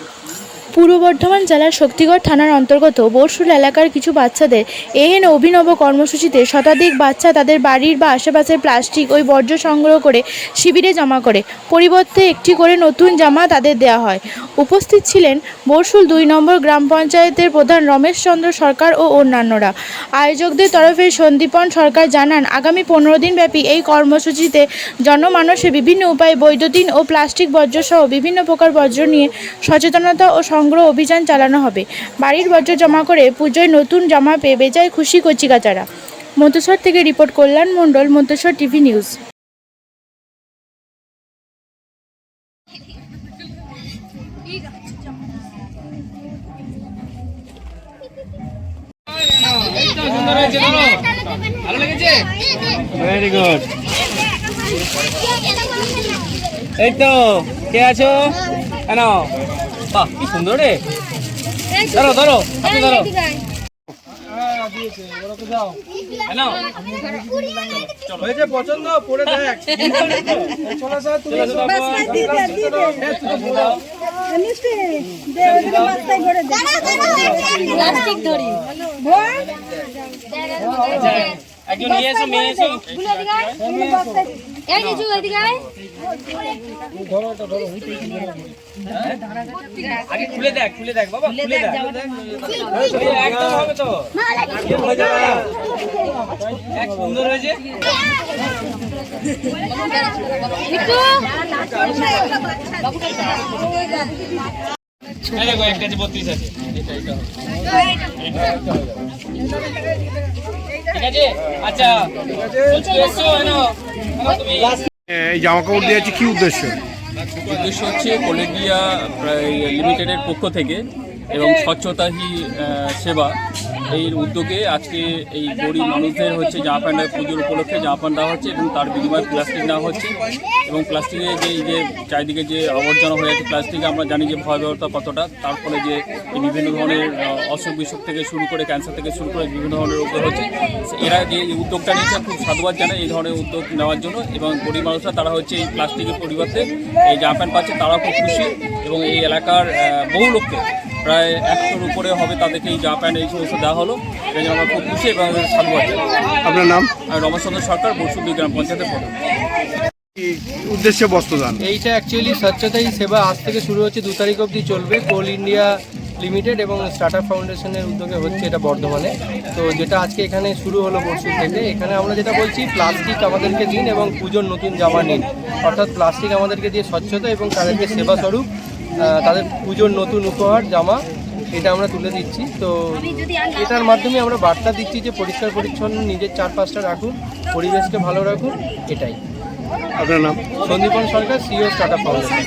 Thank. পূর্ব বর্ধমান জেলার শক্তিগড় থানার অন্তর্গত বোরশুল এলাকার কিছু বাচ্চাদের এহেন অভিনব কর্মসূচিতে শতাধিক বাচ্চা তাদের বাড়ির বা আশেপাশের প্লাস্টিক ওই বর্জ্য সংগ্রহ করে শিবিরে জমা করে। পরিবর্তে একটি করে নতুন জামা তাদের দেওয়া হয়। উপস্থিত ছিলেন বোরশুল দুই নম্বর গ্রাম পঞ্চায়েতের প্রধান রমেশ চন্দ্র সরকার ও অন্যান্যরা। আয়োজকদের তরফে সন্দীপন সরকার জানান, আগামী পনেরো দিনব্যাপী এই কর্মসূচিতে জনমানসে বিভিন্ন উপায়ে বৈদ্যুতিন ও প্লাস্টিক বর্জ্য সহ বিভিন্ন প্রকার বর্জ্য নিয়ে সচেতনতা ও সংগ্রহ অভিযান চালানো হবে। বাড়ির বর্জ্য জমা করে পুজোয় নতুন জামা পেয়ে বেজায় খুশি কচিকাচারা। মন্তেশ্বর থেকে report Kalyan Mondal, Manteswar TV news. Very good এই তো, কে আছো? কেন বাহ কি সুন্দর রে। ধরো ধরো হাতে ধরো। হয়েছে পছন্দ পড়ে দেখ। চলে তুমি বাবা। একজন নিয়ে এসো মেয়ে এসো। আগে খুলে দেখ খুলে দেখ বাবা খুলে দেখ। এই একদম হবে তো। এক সুন্দর হয়েছে। এই দেখো একটা আছে বত্রিশ আছে। এটা, এটা হবে। ঠিক আছে? আচ্ছা বলছি এসছো এনো এনো তুমি। এই জামা কাপড় দিয়েছি কি উদ্দেশ্য? উদ্দেশ্য হচ্ছে কলেগিয়া প্রায় লিমিটেডের পক্ষ থেকে এবং স্বচ্ছতাহী সেবা। এই উদ্যোগে আজকে এই গরিব মানুষদের হচ্ছে জামা প্যান্টের পুজোর উপলক্ষে জামা প্যান্ট দেওয়া হচ্ছে এবং তার বিনিময়ে প্লাস্টিক নেওয়া হচ্ছে। এবং প্লাস্টিকের যে যে চারিদিকে যে আবর্জনা হয়ে আছে, প্লাস্টিক আমরা জানি যে ভয়াবহতা কতটা। তার ফলে যে বিভিন্ন ধরনের অসুখ বিসুখ থেকে শুরু করে ক্যান্সার থেকে শুরু করে বিভিন্ন ধরনের রোগ হচ্ছে। এরা যে উদ্যোগটা নিয়েছে, খুব সাধুবাদ জানায় এই ধরনের উদ্যোগ নেওয়ার জন্য। এবং গরিব মানুষরা, তারা হচ্ছে এই প্লাস্টিকের পরিবর্তে এই জামা প্যান্ট পাচ্ছে, তারাও খুব খুশি। এবং এই এলাকার বহু লোককে প্রায় একশোর উপরে হবে তাদেরকে এই জামা প্যান্ট এই সমস্ত দেওয়া হলো। এই জন্য আমরা খুব খুশি এবং সাধুবাদ। আপনার নাম? আমি রমেশচন্দ্র সরকার বসুদ্ধি গ্রাম পঞ্চায়েতের প্রধান। উদ্দেশ্যে বস্ত্রদান এইটা অ্যাকচুয়ালি স্বচ্ছতাই সেবা আজ থেকে শুরু হচ্ছে দু তারিখ অবধি চলবে। কোল ইন্ডিয়া লিমিটেড এবং স্টার্টআপ ফাউন্ডেশনের উদ্যোগে হচ্ছে এটা বর্ধমানে। তো যেটা আজকে এখানে শুরু হলো পরশু থেকে এখানে আমরা যেটা বলছি প্লাস্টিক আমাদেরকে দিন এবং পুজোর নতুন জামা নিন। অর্থাৎ প্লাস্টিক আমাদেরকে দিয়ে স্বচ্ছতা এবং তাদেরকে সেবা স্বরূপ। তাদের পুজোর নতুন উপহার জামা এটা আমরা তুলে দিচ্ছি। তো এটার মাধ্যমে আমরা বার্তা দিচ্ছি যে পরিষ্কার পরিচ্ছন্ন নিজের চারপাশটা রাখুন পরিবেশকে ভালো রাখুন এটাই। আপনার নাম? Sandipan Sarkar CEO startup foundation